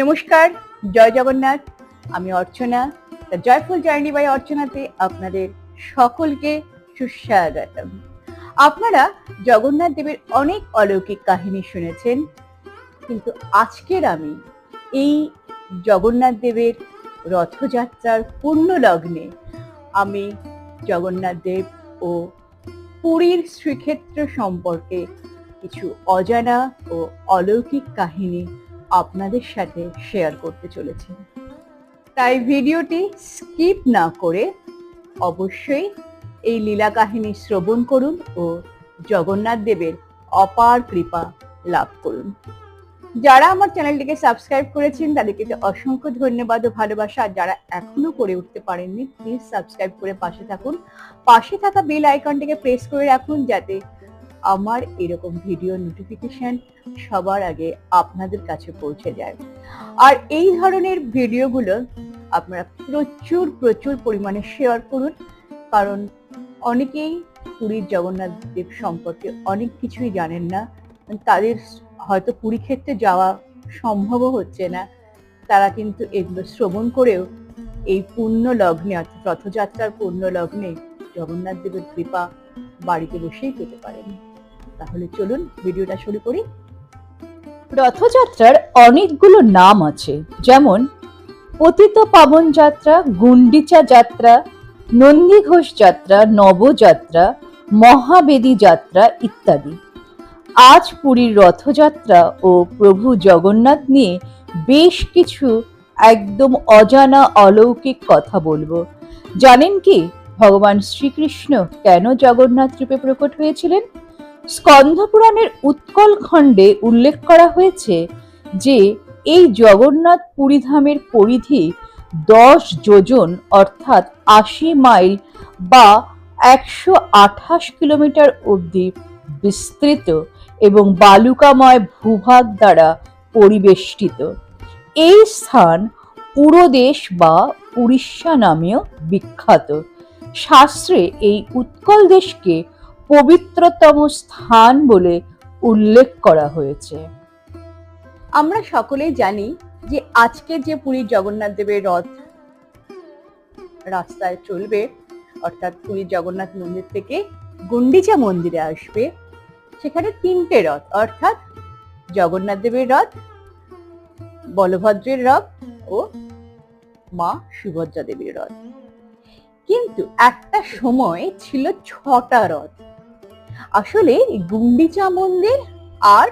নমস্কার, জয় জগন্নাথ, আমি অর্চনা জয়ফুল জার্নি বাই অর্চনাতে আপনাদের সকলকে সুস্বাগতম। আপনারা জগন্নাথ দেবের অনেক অলৌকিক কাহিনী শুনেছেন, কিন্তু আজকের আমি এই জগন্নাথ দেবের রথযাত্রার পূর্ণ লগ্নে আমি জগন্নাথ দেব ও পুরীর শ্রীক্ষেত্র সম্পর্কে কিছু অজানা ও অলৌকিক কাহিনী আপনাদের সাথে শেয়ার করতে চলেছি। তাই ভিডিওটি স্কিপ না করে অবশ্যই এই লীলা কাহিনী শ্রবণ করুন ও জগন্নাথ দেবের অপার কৃপা লাভ করুন। যারা আমার চ্যানেলটিকে সাবস্ক্রাইব করেছেন, তাদেরকে অসংখ্য ধন্যবাদ ও ভালোবাসা। আর যারা এখনও করে উঠতে পারেননি প্লিজ সাবস্ক্রাইব করে পাশে থাকুন। পাশে থাকা বেল আইকনটিকে প্রেস করে রাখুন যাতে আমার এরকম ভিডিও নোটিফিকেশন সবার আগে আপনাদের কাছে পৌঁছে যায়। আর এই ধরনের ভিডিওগুলো আপনারা প্রচুর প্রচুর পরিমাণে শেয়ার করুন। কারণ অনেকেই পুরীর জগন্নাথ দেব সম্পর্কে অনেক কিছুই জানেন না। তাদের হয়তো পুরী ক্ষেত্রে যাওয়া সম্ভবও হচ্ছে না। তারা কিন্তু এগুলো শ্রবণ করেও এই পূর্ণ লগ্নে রথযাত্রার পূর্ণ লগ্নে জগন্নাথ দেবের কৃপা বাড়িতে বসেই পেতে পারেন। তাহলে চলুন ভিডিওটা শুরু করি। রথযাত্রার অনেকগুলো নাম আছে, যেমন পতিত পাবন যাত্রা গুন্ডিচা যাত্রা নন্দীঘোষ যাত্রা, নবযাত্রা, মহাবেদী যাত্রা ইত্যাদি। আজ পুরীর রথযাত্রা ও প্রভু জগন্নাথ নিয়ে বেশ কিছু একদম অজানা অলৌকিক কথা বলব। জানেন কি, ভগবান শ্রীকৃষ্ণ কেন জগন্নাথ রূপে প্রকট হয়েছিলেন? স্কন্ধপুরাণের উৎকল খণ্ডে উল্লেখ করা হয়েছে যে, এই জগন্নাথ পুরীধামের পরিধি দশ যোজন, অর্থাৎ আশি মাইল বা একশো আঠাশ কিলোমিটার অবধি বিস্তৃত এবং বালুকাময় ভূভাগ দ্বারা পরিবেষ্টিত। এই স্থান পুরোদেশ বা উড়িষ্যা নামেও বিখ্যাত। শাস্ত্রে এই উৎকল দেশকে পবিত্রতম স্থান বলে উল্লেখ করা হয়েছে। আমরা সকলেই জানি যে আজকে যে পুরীর জগন্নাথ দেবের রথ রাস্তায় চলবে, অর্থাৎ পুরীর জগন্নাথ মন্দির থেকে গুন্ডিচা মন্দিরে আসবে, সেখানে তিনটে রথ, অর্থাৎ জগন্নাথ দেবের রথ, বলভদ্রের রথ ও মা সুভদ্রা দেবীর রথ। কিন্তু একটা সময় ছিল ছটা রথ। আসলে গুন্ডিচা মন্দির আর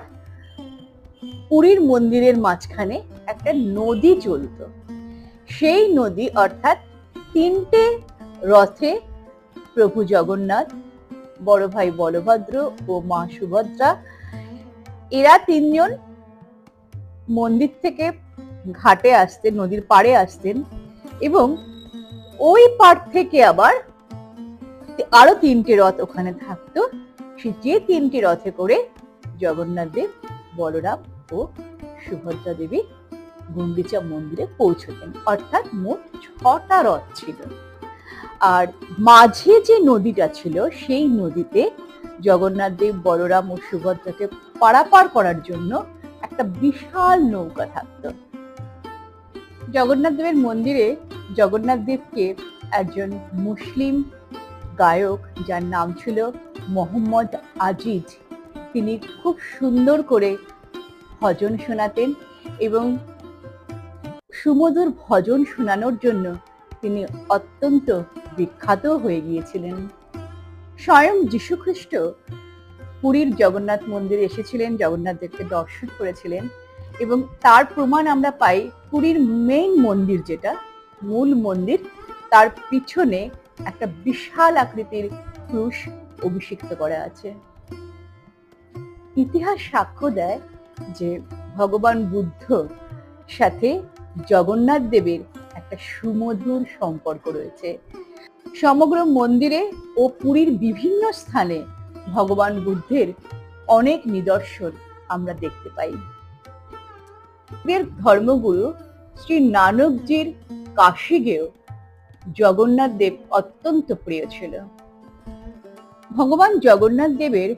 পুরীর মন্দিরের মাঝখানে একটা নদী চলতো সেই নদী অর্থাৎ তিনটে রথে প্রভু জগন্নাথ, বড় ভাই বলভদ্র ও মা সুভদ্রা, এরা তিনজন মন্দির থেকে ঘাটে আসতেন, নদীর পাড়ে আসতেন এবং ওই পাড় থেকে আবার আরও তিনটে রথ ওখানে থাকতো। যে তিনটি রথে করে জগন্নাথ দেব, বলরাম ও সুভদ্রা দেবী গুন্ডিচা মন্দিরে পৌঁছতেন। অর্থাৎ মোট ছটা রথ ছিল। আর মাঝে যে নদীটা ছিল, সেই নদীতে জগন্নাথ দেব, বলরাম ও সুভদ্রাকে পারাপার করার জন্য একটা বিশাল নৌকা থাকতো। জগন্নাথ দেবের মন্দিরে জগন্নাথ দেবকে একজন মুসলিম গায়ক, যার নাম ছিল মোহাম্মদ আজিজ। তিনি খুব সুন্দর করে ভজন শোনাতেন এবং সুমধুর ভজন শোনানোর জন্য তিনি অত্যন্ত বিখ্যাত হয়ে গিয়েছিলেন। স্বয়ং যীশুখ্রিস্ট পুরীর জগন্নাথ মন্দিরে এসেছিলেন, জগন্নাথ দেবকে দর্শন করেছিলেন এবং তার প্রমাণ আমরা পাই পুরীর মেইন মন্দির যেটা, মূল মন্দির, তার পিছনে একটা বিশাল আকৃতির ক্রুশ অভিষিক্ত করা আছে। ইতিহাস সাক্ষ্য দেয় যে ভগবান বুদ্ধ সাথে জগন্নাথ দেবের একটা সুমধুর সম্পর্ক রয়েছে। সমগ্র মন্দিরে ও পুরীর বিভিন্ন স্থানে ভগবান বুদ্ধের অনেক নিদর্শন আমরা দেখতে পাই। এর ধর্মগুরু শ্রী নানকজির কাশিগেও জগন্নাথ দেব অত্যন্ত প্রিয় ছিল। ভগবান জগন্নাথ দেবের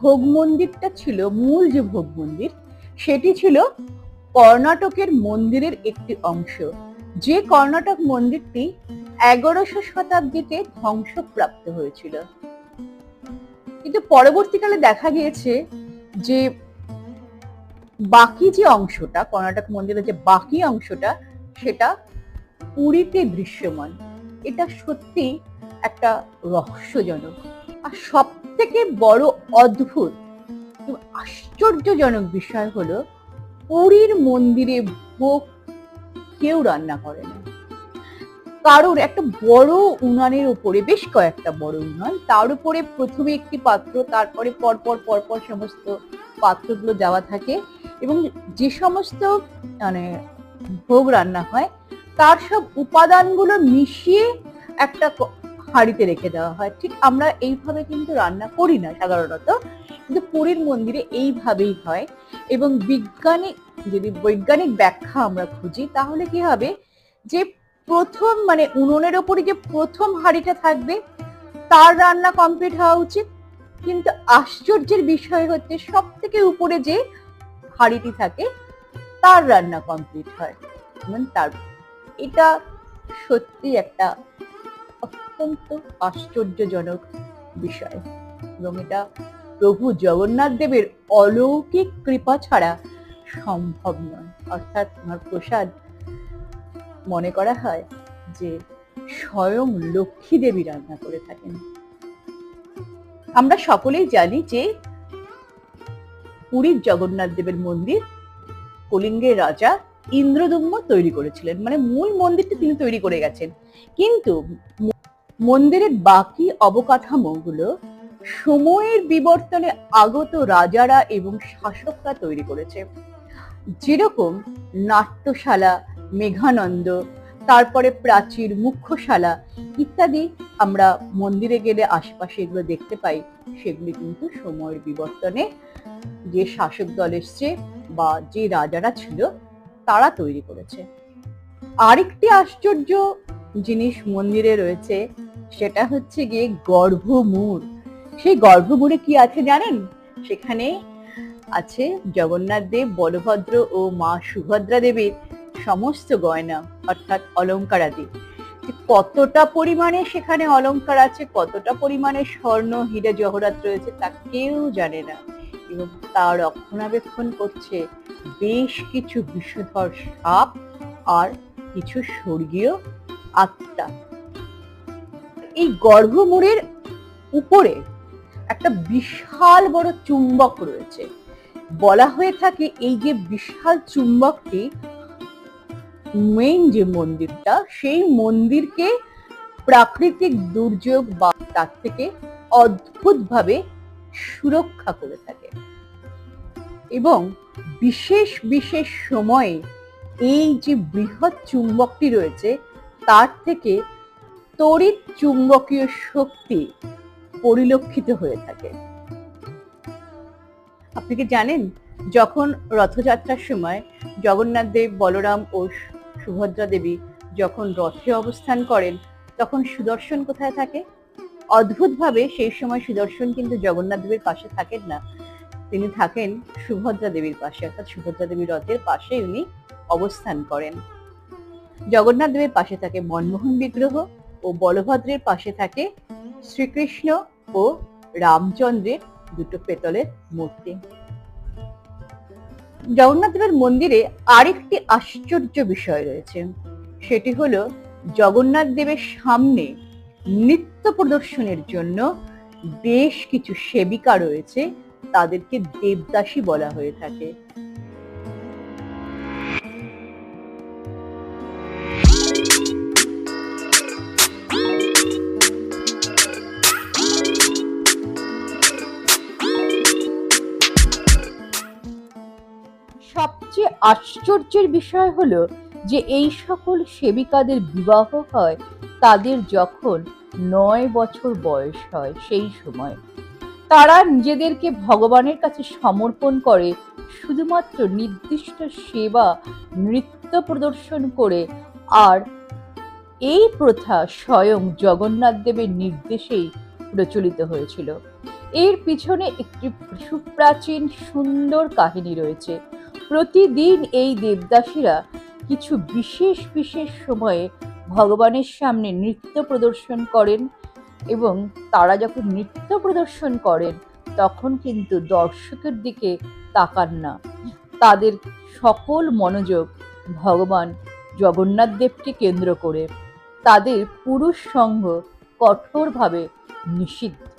ভোগ মন্দিরটা ছিল, মূল যে ভোগ মন্দির, সেটি ছিল কর্ণাটকের মন্দিরের একটি অংশ। যে কর্ণাটক মন্দিরটি এগারোশো শতাব্দীতে ধ্বংসপ্রাপ্ত হয়েছিল। কিন্তু পরবর্তীকালে দেখা গিয়েছে যে বাকি যে অংশটা, কর্ণাটক মন্দিরের যে বাকি অংশটা, সেটা পুরীতে দৃশ্যমান। এটা সত্যি একটা রহস্যজনক। আর সব থেকে বড় অদ্ভুত আশ্চর্যজনক বিষয় হলো, পুরীর মন্দিরে ভোগ কেউ রান্না করে না। কারোর একটা বড় উনানের উপরে, বেশ কয়েকটা বড় উনান, তার উপরে প্রথমে একটি পাত্র, তারপরে পরপর পরপর সমস্ত পাত্রগুলো দেওয়া থাকে এবং যে সমস্ত মানে ভোগ রান্না হয়, তার সব উপাদানগুলো মিশিয়ে একটা হাঁড়িতে রেখে দেওয়া হয়। ঠিক আমরা এইভাবে কিন্তু রান্না করি না সাধারণত। কিন্তু পুরীর মন্দিরে এইভাবেই হয় এবং বিজ্ঞানিক যদি বৈজ্ঞানিক ব্যাখ্যা আমরা খুঁজি, তাহলে কি হবে? যে প্রথম মানে উনুনের ওপরে যে প্রথম হাঁড়িটা থাকবে, তার রান্না কমপ্লিট হওয়া উচিত। কিন্তু আশ্চর্যের বিষয় হচ্ছে সব থেকে উপরে যে হাঁড়িটি থাকে, তার রান্না কমপ্লিট হয়। তার, এটা সত্যি একটা অত্যন্ত আশ্চর্যজনক বিষয়। এবং এটা প্রভু জগন্নাথ দেবের অলৌকিক কৃপা ছাড়া সম্ভব নয়। অর্থাৎ ওনার প্রসাদ মনে করা হয় যে স্বয়ং লক্ষ্মী দেবী রান্না করে থাকেন। আমরা সকলেই জানি যে পুরীর জগন্নাথ দেবের মন্দির কলিঙ্গের রাজা ইন্দ্রদম্য তৈরি করেছিলেন। মানে মূল মন্দিরটি তিনি তৈরি করে গেছেন। কিন্তু মন্দিরের বাকি অবকাঠামোগুলো সময়ের বিবর্তনে আগত রাজারা এবং শাসকরা তৈরি করেছে। যেরকম নাট্যশালা, মেঘানন্দ, তারপরে প্রাচীর মুখ্যশালা ইত্যাদি আমরা মন্দিরে গেলে আশেপাশে এগুলো দেখতে পাই। সেগুলি কিন্তু সময়ের বিবর্তনে যে শাসক দল এসছে বা যে রাজারা ছিল, তারা তৈরি করেছে। আরেকটি আশ্চর্য জিনিস মন্দিরে রয়েছে সেটা হচ্ছে গিয়ে গর্ভমূর। সেই গর্ভমূরে কি আছে জানেন? সেখানে আছে জগন্নাথ দেব, বলভদ্র ও মা সুভদ্রা দেবীর সমস্ত গয়না, অর্থাৎ অলঙ্কারাদি কতটা পরিমাণে সেখানে অলংকার আছে, কতটা পরিমাণে স্বর্ণ, হীরে, জহরাত রয়েছে তা কেউ জানে না। এবং তার রক্ষণাবেক্ষণ করছে বেশ কিছু বিষধর সাপ আর কিছু স্বর্গীয় আত্মা। এই গর্ভমূরের উপরে একটা বিশাল বড় চুম্বক রয়েছে। বলা হয়ে থাকে এই যে বিশাল চুম্বকটি, মেইন যে মন্দিরটা, সেই মন্দিরকে প্রাকৃতিক দুর্যোগ বা তার থেকে অদ্ভুতভাবে সুরক্ষা করে থাকে। এবং বিশেষ বিশেষ সময়ে এই যে বৃহৎ চুম্বকটি রয়েছে, তার থেকে তড়িৎ চুম্বকীয় শক্তি পরিলক্ষিত হয়ে থাকে। আপনি কি জানেন, যখন রথযাত্রার সময় জগন্নাথ দেব, বলরাম ও সুভদ্রা দেবী যখন রথে অবস্থান করেন, তখন সুদর্শন কোথায় থাকে? অদ্ভুতভাবে সেই সময় সুদর্শন কিন্তু জগন্নাথ দেবের পাশে থাকেন না। তিনি থাকেন সুভদ্রা দেবীর পাশে, অর্থাৎ সুভদ্রা দেবীর রথের পাশে উনি অবস্থান করেন। জগন্নাথ দেবের পাশে থাকে মনমোহন বিগ্রহ ও বলভদ্রের পাশে থাকে শ্রীকৃষ্ণ ও রামচন্দ্রের দুটো পেতলের মূর্তি। জগন্নাথ দেবের মন্দিরে আরেকটি আশ্চর্য বিষয় রয়েছে। সেটি হলো জগন্নাথ দেবের সামনে নৃত্য প্রদর্শনের জন্য বেশ কিছু সেবিকা রয়েছে, তাদেরকে দেবদাসী বলা হয়ে থাকে। আশ্চর্যের বিষয় হলো যে এই সকল সেবিকাদের বিবাহ হয় তাদের যখন নয় বছর বয়স হয় সেই সময়। তারা নিজেদেরকে ভগবানের কাছে সমর্পণ করে, শুধুমাত্র নির্দিষ্ট সেবা, নৃত্য প্রদর্শন করে আর এই প্রথা স্বয়ং জগন্নাথ দেবের নির্দেশেই প্রচলিত হয়েছিল। এর পিছনে একটি সুপ্রাচীন সুন্দর কাহিনী রয়েছে। প্রতিদিন এই দেবদাসীরা কিছু বিশেষ বিশেষ সময়ে ভগবানের সামনে নৃত্য প্রদর্শন করেন এবং তারা যখন নৃত্য প্রদর্শন করেন, তখন কিন্তু দর্শকের দিকে তাকান না। তাদের সকল মনোযোগ ভগবান জগন্নাথ দেবকে কেন্দ্র করে। তাদের পুরুষ সঙ্গ কঠোরভাবে নিষিদ্ধ।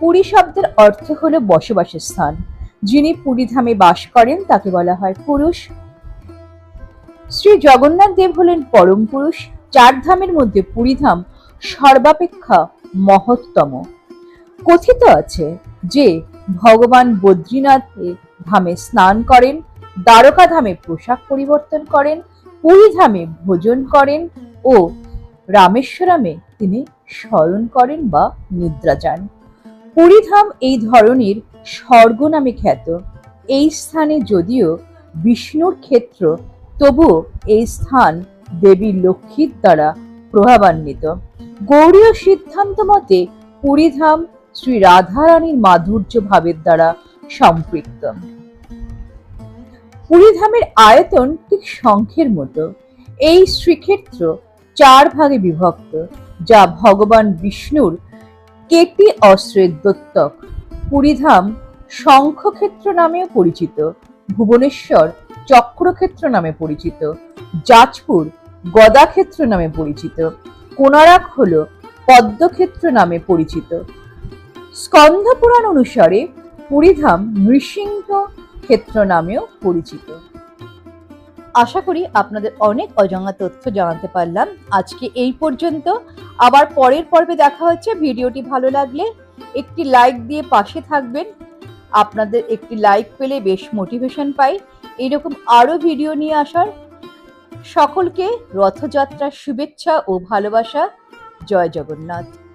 পুরী শব্দের অর্থ হলো বসবাসের স্থান। যিনি পুরীধামে বাস করেন, তাকে বলা হয় পুরুষ। শ্রী জগন্নাথ দেব হলেন পরম পুরুষ। চার ধামের মধ্যে পুরীধাম সর্বাপেক্ষা মহত্তম। কথিত আছে যে, ভগবান বদ্রীনাথে ধামে স্নান করেন, দ্বারকা ধামে পোশাক পরিবর্তন করেন, পুরী ধামে ভোজন করেন ও রামেশ্বরমে তিনি স্মরণ করেন বা নিদ্রা যান। পুরীধাম এই ধরনের স্বর্গ নামে খ্যাত। এই স্থানে যদিও বিষ্ণুর ক্ষেত্র, তবুও এই স্থান দেবী লক্ষ্মীর দ্বারা প্রভাবান্বিত। গৌরীয় সিদ্ধান্ত মতে পুরীধাম শ্রী রাধারানীর মাধুর্য ভাবের দ্বারা সম্পৃক্ত। পুরীধামের আয়তন ঠিক শঙ্খের মতো। এই শ্রীক্ষেত্র চার ভাগে বিভক্ত, যা ভগবান বিষ্ণুর কেটি অস্ত্রের দত্তক পুরীধাম শঙ্খক্ষেত্র নামেও পরিচিত, ভুবনেশ্বর চক্রক্ষেত্র নামে পরিচিত, যাজপুর গদাক্ষেত্র নামে পরিচিত কোনারক হল পদ্মক্ষেত্র নামে পরিচিত। স্কন্ধ পুরাণ অনুসারে পুরীধাম নৃসিংহ ক্ষেত্র নামেও পরিচিত। আশা করি আপনাদের অনেক অজানা তথ্য জানাতে পারলাম। আজকে এই পর্যন্ত। আবার পরের পর্বে দেখা হচ্ছে। ভিডিওটি ভালো লাগলে একটি লাইক দিয়ে পাশে থাকবেন। আপনাদের একটি লাইক পেলে বেশ মোটিভেশন পাই। এরকম আরও ভিডিও নিয়ে আসার। সকলকে রথযাত্রার শুভেচ্ছা ও ভালোবাসা। জয় জগন্নাথ।